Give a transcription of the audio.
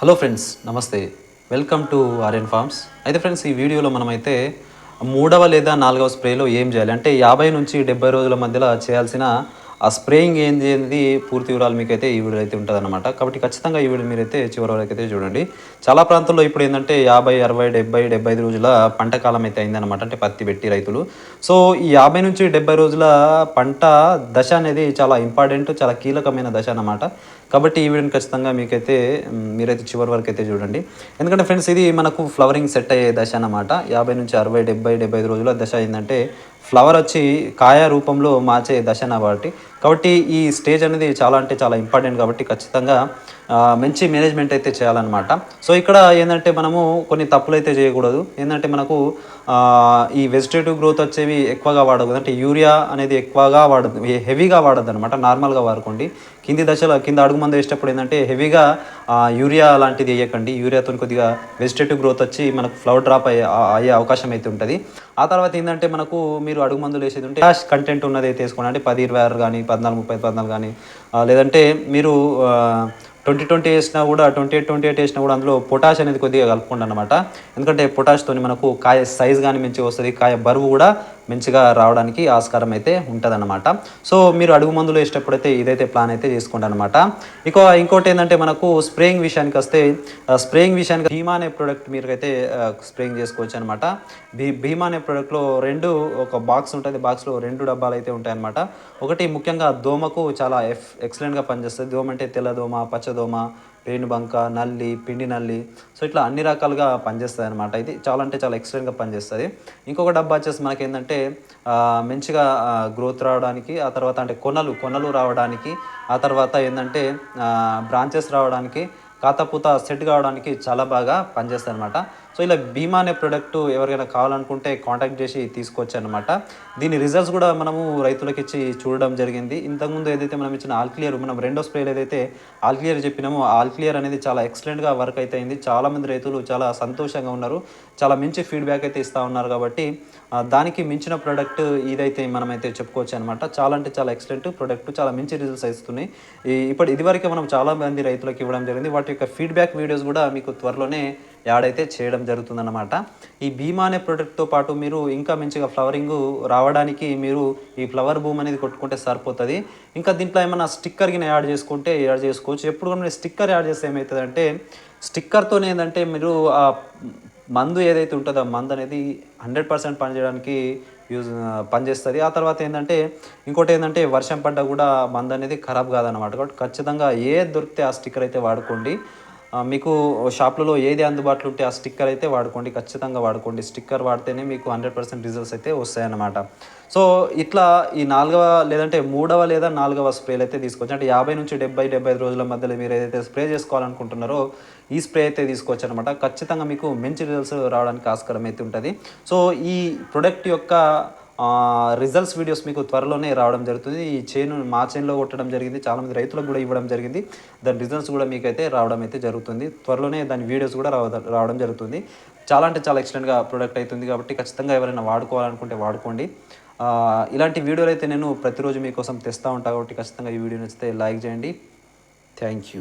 Hello friends నమస్తే. Welcome to Aryan farms అయితే friends ఈ వీడియోలో మనమైతే మూడవ లేదా నాలుగవ స్ప్రేలో ఏం చేయాలి? అంటే యాభై నుంచి డెబ్బై రోజుల మధ్యలో చేయాల్సిన ఆ స్ప్రేయింగ్ ఏంది అనేది పూర్తి వివరాలు మీకైతే ఈ వీడియో అయితే ఉంటుందన్నమాట. కాబట్టి ఖచ్చితంగా ఈ వీడియో మీరైతే చివరి వరకు అయితే చూడండి. చాలా ప్రాంతాల్లో ఇప్పుడు ఏంటంటే యాభై అరవై డెబ్బై డెబ్బై ఐదు రోజుల పంట కాలం అయితే అయిందన్నమాట. అంటే పత్తి పెట్టి రైతులు. సో ఈ యాభై నుంచి డెబ్బై రోజుల పంట దశ అనేది చాలా ఇంపార్టెంట్ చాలా కీలకమైన దశ అనమాట కాబట్టి ఈ వీడియోని ఖచ్చితంగా మీకైతే మీరైతే చివరి వరకు అయితే చూడండి. ఎందుకంటే ఫ్రెండ్స్ ఇది మనకు ఫ్లవరింగ్ సెట్ అయ్యే దశ అన్నమాట. యాభై నుంచి అరవై డెబ్బై డెబ్బై ఐదు రోజుల దశ ఏంటంటే ఫ్లవర్ వచ్చి కాయ రూపంలో మార్చే దశ కాబట్టి కాబట్టి ఈ స్టేజ్ అనేది చాలా అంటే చాలా ఇంపార్టెంట్ కాబట్టి ఖచ్చితంగా మంచి మేనేజ్మెంట్ అయితే చేయాలన్నమాట. సో ఇక్కడ ఏంటంటే మనము కొన్ని తప్పులు అయితే చేయకూడదు. ఏంటంటే మనకు ఈ వెజిటేటివ్ గ్రోత్ వచ్చేవి ఎక్కువగా వాడకూడదు. అంటే యూరియా అనేది ఎక్కువగా వాడదు హెవీగా వాడద్దు అనమాట నార్మల్గా వాడుకోండి. కింది దశలో కింద అడుగు మందు వేసేటప్పుడు ఏంటంటే హెవీగా యూరియా లాంటిది వేయకండి. యూరియాతో కొద్దిగా వెజిటేటివ్ గ్రోత్ వచ్చి మనకు ఫ్లవర్ డ్రాప్ అయ్యే అయ్యే అవకాశం అయితే ఉంటుంది. ఆ తర్వాత ఏంటంటే మనకు మీరు అడుగు మందులు వేసేది ఉంటే క్యాష్ కంటెంట్ ఉన్నది అయితే వేసుకోండి. అంటే పది ఇరవై ఆరు కానీ పద్నాలుగు ముప్పై పద్నాలుగు కానీ లేదంటే మీరు ట్వంటీ ట్వంటీ వేసినా కూడా ట్వంటీ ఎయిట్ ట్వంటీ ఎయిట్ వేసినా కూడా అందులో పొటాష్ అనేది కొద్దిగా కలుపుకోండి అనమాట ఎందుకంటే పొటాష్తో మనకు కాయ సైజ్ కానీ మంచిగా వస్తుంది కాయ బరువు కూడా మంచిగా రావడానికి ఆస్కారం అయితే ఉంటుందన్నమాట. సో మీరు అడుగు మందులు వేసేటప్పుడైతే ఇదైతే ప్లాన్ అయితే చేసుకోండి అనమాట ఇక ఇంకోటి ఏంటంటే మనకు స్ప్రేయింగ్ విషయానికి వస్తే స్ప్రేయింగ్ విషయానికి భీమా అనే ప్రోడక్ట్ మీరు అయితే స్ప్రేయింగ్ చేసుకోవచ్చు అనమాట భీ భీమా అనే ప్రోడక్ట్లో రెండు ఒక బాక్స్ ఉంటుంది బాక్స్లో రెండు డబ్బాలు అయితే ఉంటాయన్నమాట. ఒకటి ముఖ్యంగా దోమకు చాలా ఎఫ్ ఎక్సలెంట్గా పనిచేస్తుంది. దోమ అంటే తెల్ల దోమ పచ్చ దోమ పేనుబంక నల్లి పిండి నల్లి. సో ఇట్లా అన్ని రకాలుగా పనిచేస్తుంది అనమాట ఇది చాలా అంటే చాలా ఎక్సలెంట్గా పనిచేస్తుంది. ఇంకొక డబ్బా వచ్చేసి మనకి ఏంటంటే మంచిగా గ్రోత్ రావడానికి ఆ తర్వాత అంటే కొనలు కొనలు రావడానికి ఆ తర్వాత ఏంటంటే బ్రాంచెస్ రావడానికి కాతపూత సెట్ కావడానికి చాలా బాగా పనిచేస్తుంది అనమాట సో ఇలా భీమా అనే ప్రోడక్ట్ ఎవరికైనా కావాలనుకుంటే కాంటాక్ట్ చేసి తీసుకోవచ్చు అనమాట దీని రిజల్ట్స్ కూడా మనము రైతులకు ఇచ్చి చూడడం జరిగింది. ఇంతకుముందు ఏదైతే మనం ఇచ్చిన ఆల్ క్లియర్ మనం రెండో స్ప్రేలు ఏదైతే ఆల్ క్లియర్ చెప్పినామో ఆల్ క్లియర్ అనేది చాలా ఎక్సలెంట్గా వర్క్ అయితే అయింది. చాలామంది రైతులు చాలా సంతోషంగా ఉన్నారు. చాలా మంచి ఫీడ్బ్యాక్ అయితే ఇస్తూ ఉన్నారు కాబట్టి దానికి మించిన ప్రోడక్ట్ ఇదైతే మనమైతే చెప్పుకోవచ్చు అనమాట చాలా అంటే చాలా ఎక్సలెంట్ ప్రోడక్ట్ చాలా మంచి రిజల్ట్స్ ఇస్తున్నాయి. ఇప్పుడు ఇదివరకే మనం చాలా మంది రైతులకు ఇవ్వడం జరిగింది. వాటి యొక్క ఫీడ్బ్యాక్ వీడియోస్ కూడా మీకు త్వరలోనే యాడ్ అయితే చేయడం జరుగుతుందన్నమాట. ఈ భీమా అనే ప్రోడక్ట్తో పాటు మీరు ఇంకా మంచిగా ఫ్లవరింగ్ రావడానికి మీరు ఈ ఫ్లవర్ బూమ్ అనేది కొట్టుకుంటే సరిపోతుంది. ఇంకా దీంట్లో ఏమైనా స్టిక్కర్ కింద యాడ్ చేసుకుంటే యాడ్ చేసుకోవచ్చు. ఎప్పుడు కూడా స్టిక్కర్ యాడ్ చేస్తే ఏమవుతుందంటే స్టిక్కర్తో ఏంటంటే మీరు ఆ మందు ఏదైతే ఉంటుందో ఆ మందు అనేది హండ్రెడ్ పర్సెంట్ పనిచేయడానికి యూజ్ పనిచేస్తుంది. ఆ తర్వాత ఏంటంటే ఇంకోటి ఏంటంటే వర్షం పడ్డా కూడా మందు అనేది ఖరాబ్ కాదనమాట కాబట్టి ఖచ్చితంగా ఏ దొరికితే ఆ స్టిక్కర్ అయితే వాడుకోండి. మీకు షాప్లలో ఏది అందుబాటులో ఉంటే ఆ స్టిక్కర్ అయితే వాడుకోండి ఖచ్చితంగా వాడుకోండి. స్టిక్కర్ వాడితేనే మీకు హండ్రెడ్ పర్సెంట్ రిజల్ట్స్ అయితే వస్తాయన్నమాట. సో ఇట్లా ఈ నాలుగవ లేదంటే మూడవ లేదా నాలుగవ స్ప్రేలు అయితే తీసుకోవచ్చు అంటే యాభై నుంచి డెబ్బై డెబ్బై ఐదు రోజుల మధ్యలో మీరు ఏదైతే స్ప్రే చేసుకోవాలనుకుంటున్నారో ఈ స్ప్రే అయితే తీసుకోవచ్చు అనమాట ఖచ్చితంగా మీకు మంచి రిజల్ట్స్ రావడానికి ఆస్కారం అయితే ఉంటుంది. సో ఈ ప్రొడక్ట్ యొక్క రిజల్ట్స్ వీడియోస్ మీకు త్వరలోనే రావడం జరుగుతుంది. ఈ చైన్ మా చైన్లో కొట్టడం జరిగింది. చాలామంది రైతులకు కూడా ఇవ్వడం జరిగింది. దాని రిజల్ట్స్ కూడా మీకైతే రావడం అయితే జరుగుతుంది. త్వరలోనే దాని వీడియోస్ కూడా రావ రావడం జరుగుతుంది. చాలా అంటే చాలా ఎక్సలెంట్గా ప్రోడక్ట్ అవుతుంది కాబట్టి ఖచ్చితంగా ఎవరైనా వాడుకోవాలనుకుంటే వాడుకోండి. ఇలాంటి వీడియోలు అయితే నేను ప్రతిరోజు మీకోసం తెస్తూ ఉంటాను కాబట్టి ఖచ్చితంగా ఈ వీడియో నచ్చితే లైక్ చేయండి. Thank you